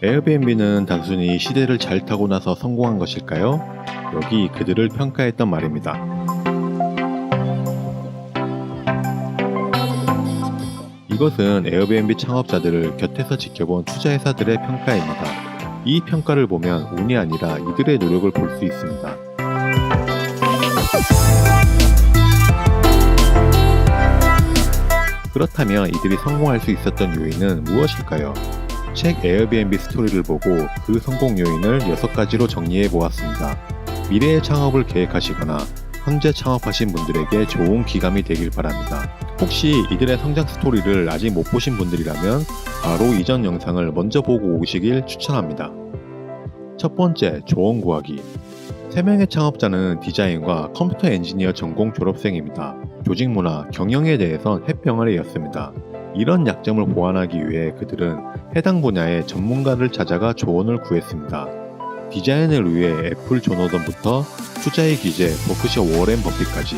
에어비앤비는 단순히 시대를 잘 타고 나서 성공한 것일까요? 여기 그들을 평가했던 말입니다. 이것은 에어비앤비 창업자들을 곁에서 지켜본 투자회사들의 평가입니다. 이 평가를 보면 운이 아니라 이들의 노력을 볼 수 있습니다. 그렇다면 이들이 성공할 수 있었던 요인은 무엇일까요? 책 에어비앤비 스토리를 보고 그 성공 요인을 6가지로 정리해 보았습니다. 미래의 창업을 계획하시거나 현재 창업하신 분들에게 좋은 기감이 되길 바랍니다. 혹시 이들의 성장 스토리를 아직 못 보신 분들이라면 바로 이전 영상을 먼저 보고 오시길 추천합니다. 첫 번째, 조언 구하기. 3명의 창업자는 디자인과 컴퓨터 엔지니어 전공 졸업생입니다. 조직 문화, 경영에 대해선 해병아리였습니다. 이런 약점을 보완하기 위해 그들은 해당 분야의 전문가를 찾아가 조언을 구했습니다. 디자인을 위해 애플 조너던부터 투자의 기재 버크셔 워렌 버핏까지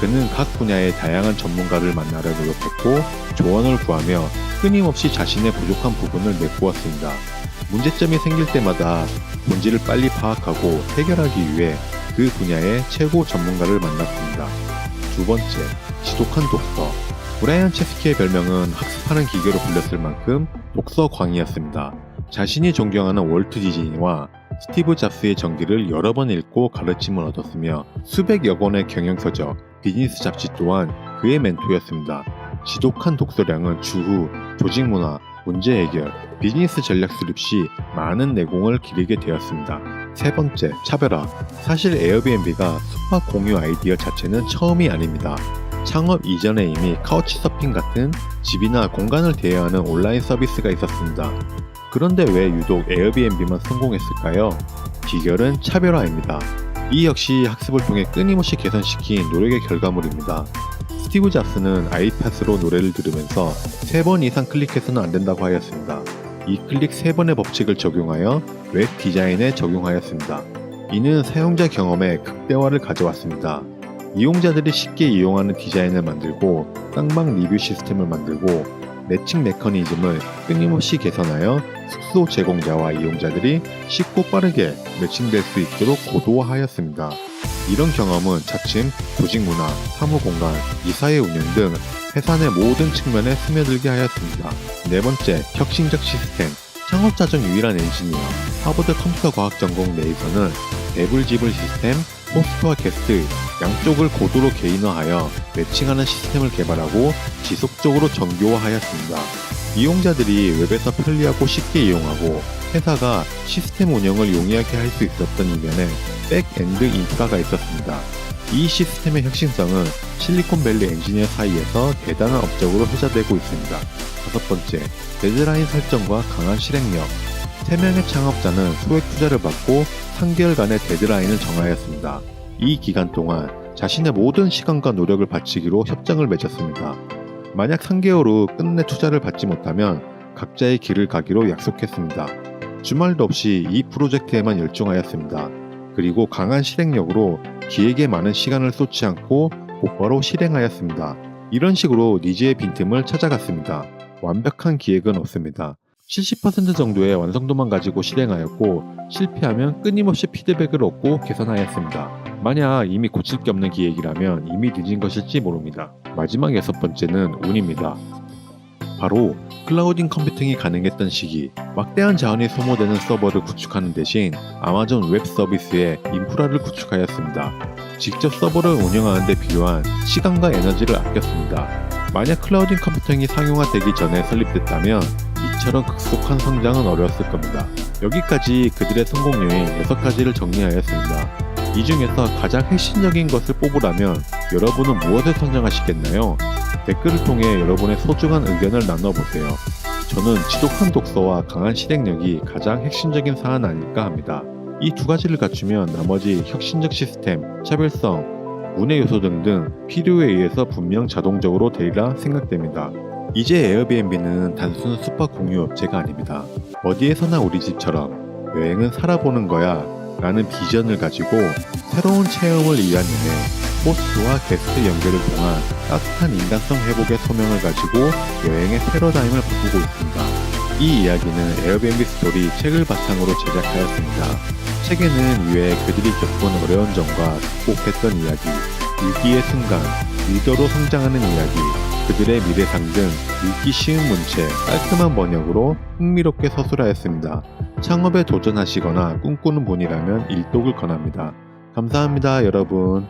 그는 각 분야의 다양한 전문가를 만나려 노력했고 조언을 구하며 끊임없이 자신의 부족한 부분을 메꾸었습니다. 문제점이 생길 때마다 본질을 빨리 파악하고 해결하기 위해 그 분야의 최고 전문가를 만났습니다. 두 번째, 지독한 독서. 브라이언 체스키의 별명은 학습하는 기계로 불렸을 만큼 독서광이었습니다. 자신이 존경하는 월트 디즈니와 스티브 잡스의 전기를 여러 번 읽고 가르침을 얻었으며 수백여 권의 경영서적, 비즈니스 잡지 또한 그의 멘토였습니다. 지독한 독서량은 주후, 조직 문화, 문제 해결, 비즈니스 전략 수립 시 많은 내공을 기르게 되었습니다. 세 번째, 차별화. 사실 에어비앤비가 숙박 공유 아이디어 자체는 처음이 아닙니다. 창업 이전에 이미 카우치 서핑 같은 집이나 공간을 대여하는 온라인 서비스가 있었습니다. 그런데 왜 유독 에어비앤비만 성공했을까요? 비결은 차별화입니다. 이 역시 학습을 통해 끊임없이 개선시킨 노력의 결과물입니다. 스티브 잡스는 아이팟으로 노래를 들으면서 3번 이상 클릭해서는 안 된다고 하였습니다. 이 클릭 3번의 법칙을 적용하여 웹 디자인에 적용하였습니다. 이는 사용자 경험에 극대화를 가져왔습니다. 이용자들이 쉽게 이용하는 디자인을 만들고 땅방 리뷰 시스템을 만들고 매칭 메커니즘을 끊임없이 개선하여 숙소 제공자와 이용자들이 쉽고 빠르게 매칭될 수 있도록 고도화하였습니다. 이런 경험은 차츰 조직 문화, 사무 공간, 이사의 운영 등 회사 내 모든 측면에 스며들게 하였습니다. 네 번째, 혁신적 시스템. 창업자 중 유일한 엔지니어, 하버드 컴퓨터 과학 전공 내에서는 배불지불 시스템, 호스트와 게스트 양쪽을 고도로 개인화하여 매칭하는 시스템을 개발하고 지속적으로 정교화하였습니다. 이용자들이 웹에서 편리하고 쉽게 이용하고 회사가 시스템 운영을 용이하게 할 수 있었던 이면에 백엔드 인프라가 있었습니다. 이 시스템의 혁신성은 실리콘밸리 엔지니어 사이에서 대단한 업적으로 회자되고 있습니다. 다섯 번째, 데드라인 설정과 강한 실행력. 3명의 창업자는 소액 투자를 받고 3개월간의 데드라인을 정하였습니다. 이 기간 동안 자신의 모든 시간과 노력을 바치기로 협정을 맺었습니다. 만약 3개월 후 끝내 투자를 받지 못하면 각자의 길을 가기로 약속했습니다. 주말도 없이 이 프로젝트에만 열중하였습니다. 그리고 강한 실행력으로 기획에 많은 시간을 쏟지 않고 곧바로 실행하였습니다. 이런 식으로 니즈의 빈틈을 찾아갔습니다. 완벽한 기획은 없습니다. 70% 정도의 완성도만 가지고 실행하였고 실패하면 끊임없이 피드백을 얻고 개선하였습니다. 만약 이미 고칠 게 없는 기획이라면 이미 늦은 것일지 모릅니다. 마지막 여섯 번째는 운입니다. 바로 클라우딩 컴퓨팅이 가능했던 시기, 막대한 자원이 소모되는 서버를 구축하는 대신 아마존 웹 서비스의 인프라를 구축하였습니다. 직접 서버를 운영하는 데 필요한 시간과 에너지를 아꼈습니다. 만약 클라우딩 컴퓨팅이 상용화되기 전에 설립됐다면 이처럼 급속한 성장은 어려웠을 겁니다. 여기까지 그들의 성공 요인 6가지를 정리하였습니다. 이 중에서 가장 핵심적인 것을 뽑으라면 여러분은 무엇을 선정하시겠나요? 댓글을 통해 여러분의 소중한 의견을 나눠보세요. 저는 지독한 독서와 강한 실행력이 가장 핵심적인 사안 아닐까 합니다. 이 두 가지를 갖추면 나머지 혁신적 시스템, 차별성, 문의 요소 등등 필요에 의해서 분명 자동적으로 되리라 생각됩니다. 이제 에어비앤비는 단순 숙박 공유 업체가 아닙니다. 어디에서나 우리 집처럼 여행은 살아보는 거야 라는 비전을 가지고 새로운 체험을 이해하는 호스트와 게스트 연결을 통한 따뜻한 인간성 회복의 소명을 가지고 여행의 패러다임을 바꾸고 있습니다. 이 이야기는 에어비앤비 스토리 책을 바탕으로 제작하였습니다. 책에는 이외에 그들이 겪은 어려운 점과 극복했던 이야기, 위기의 순간, 리더로 성장하는 이야기, 그들의 미래상 등 읽기 쉬운 문체, 깔끔한 번역으로 흥미롭게 서술하였습니다. 창업에 도전하시거나 꿈꾸는 분이라면 일독을 권합니다. 감사합니다, 여러분.